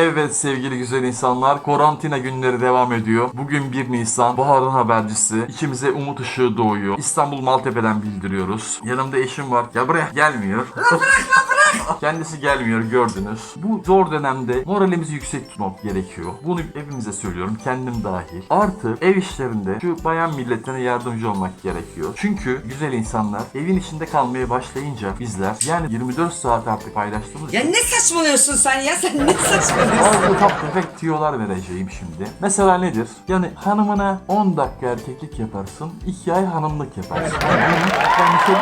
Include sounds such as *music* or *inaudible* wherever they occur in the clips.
Evet sevgili güzel insanlar, karantina günleri devam ediyor. Bugün 1 Nisan, baharın habercisi. İçimize umut ışığı doğuyor. İstanbul Maltepe'den bildiriyoruz. Yanımda eşim var. Ya buraya gelmiyor. Kendisi gelmiyor gördünüz. Bu zor dönemde moralimizi yüksek tutmak gerekiyor. Bunu hepimize söylüyorum kendim dahil. Artı ev işlerinde şu bayan milletine yardımcı olmak gerekiyor. Çünkü güzel insanlar evin içinde kalmaya başlayınca bizler yani 24 saat artık paylaştığımız Ya ne saçmalıyorsun sen ya? Sen ne saçmalıyorsun? bazı ufak tefek tüyolar vereceğim şimdi. Mesela nedir? Yani hanımına 10 dakika erkeklik yaparsın, 2 ay hanımlık yaparsın. Yani bunu ben bir şey.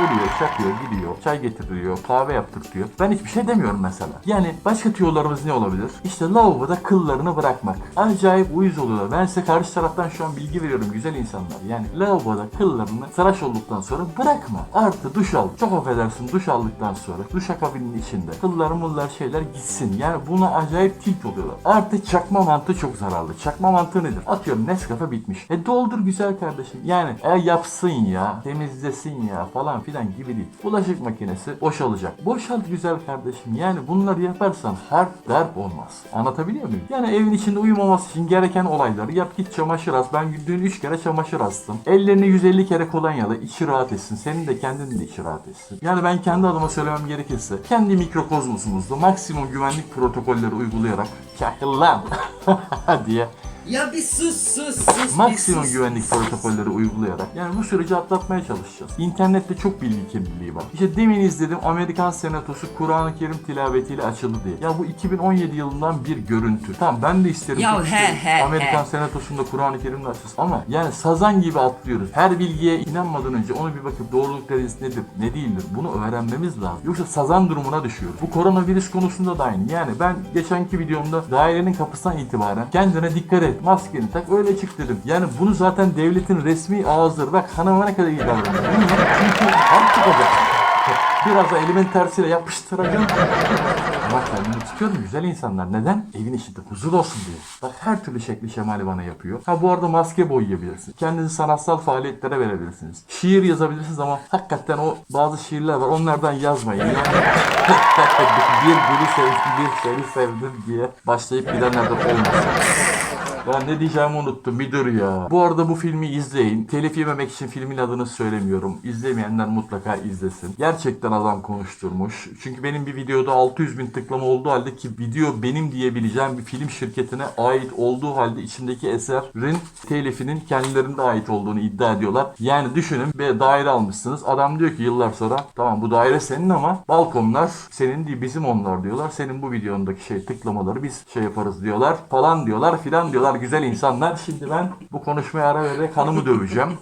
Vuruyor, çakıyor, gidiyor, çay getiriyor, kahve yaptırtıyor. Ben hiçbir şey demiyorum mesela. Yani başka tüyolarımız ne olabilir? İşte lavaboda kıllarını bırakmak. Acayip uyuz oluyorlar. Ben size karşı taraftan şu an bilgi veriyorum güzel insanlar. Yani lavaboda kıllarını tıraş olduktan sonra bırakma. Artı duş al. Çok affedersin duş aldıktan sonra duş akabinin içinde kıllar mullar şeyler gitsin. Yani buna acayip tilt oluyorlar. Artı çakma mantığı çok zararlı. Çakma mantığı nedir? Atıyorum Nescafe bitmiş. E doldur güzel kardeşim. Yani e yapsın ya, temizlesin ya falan filan gibi değil. Bulaşık makinesi boşalacak. Güzel kardeşim. Yani bunları yaparsan harp derp olmaz. Anlatabiliyor muyum? Yani evin içinde uyumaması için gereken olayları yap git çamaşır as. Ben dün 3 kere çamaşır astım. Ellerini 150 kere kolonyalı. içi rahat etsin. Senin de kendin de içi rahat etsin. Yani ben kendi adıma söylemem gerekirse kendi mikrokozmosumuzda maksimum güvenlik protokolleri uygulayarak çakıl lan *laughs* diye Ya bir sus sus sus. maksimum bir sus. güvenlik protokolleri uygulayarak yani bu süreci atlatmaya çalışacağız. İnternette çok bilgi kirliliği var. İşte demin izledim Amerikan Senatosu Kur'an-ı Kerim tilavetiyle açıldı diye. Ya bu 2017 yılından bir görüntü. Tamam ben de isterim. Ya he, isterim. he, Amerikan he. Senatosu'nda Kur'an-ı Kerim'le açılsın. Ama yani sazan gibi atlıyoruz. Her bilgiye inanmadan önce onu bir bakıp doğruluk derecesi nedir, ne değildir bunu öğrenmemiz lazım. Yoksa sazan durumuna düşüyoruz. Bu koronavirüs konusunda da aynı. Yani ben geçenki videomda dairenin kapısından itibaren kendine dikkat et, maskeni tak öyle çık dedim. Yani bunu zaten devletin resmi ağızları bak hanıma ne kadar iyi çünkü harp çıkacak. Biraz da elimin tersiyle yapıştıracağım. Ama kendimi tutuyorum güzel insanlar. Neden? Evin içinde huzur olsun diye. Bak her türlü şekli şemali bana yapıyor. Ha bu arada maske boyayabilirsiniz. Kendinizi sanatsal faaliyetlere verebilirsiniz. Şiir yazabilirsiniz ama hakikaten o bazı şiirler var. Onlardan yazmayın. *laughs* Bir gülü sevdim, bir seni sevdim diye başlayıp gidenlerden olmasın. Ben ne diyeceğimi unuttum bir dur ya. Bu arada bu filmi izleyin. Telif yememek için filmin adını söylemiyorum. İzlemeyenler mutlaka izlesin. Gerçekten adam konuşturmuş. Çünkü benim bir videoda 600 bin tıklama olduğu halde ki video benim diyebileceğim bir film şirketine ait olduğu halde içindeki eserin telifinin kendilerine ait olduğunu iddia ediyorlar. Yani düşünün bir daire almışsınız. Adam diyor ki yıllar sonra tamam bu daire senin ama balkonlar senin değil bizim onlar diyorlar. Senin bu videondaki şey tıklamaları biz şey yaparız diyorlar falan diyorlar filan diyorlar güzel insanlar. Şimdi ben bu konuşmaya ara vererek hanımı döveceğim.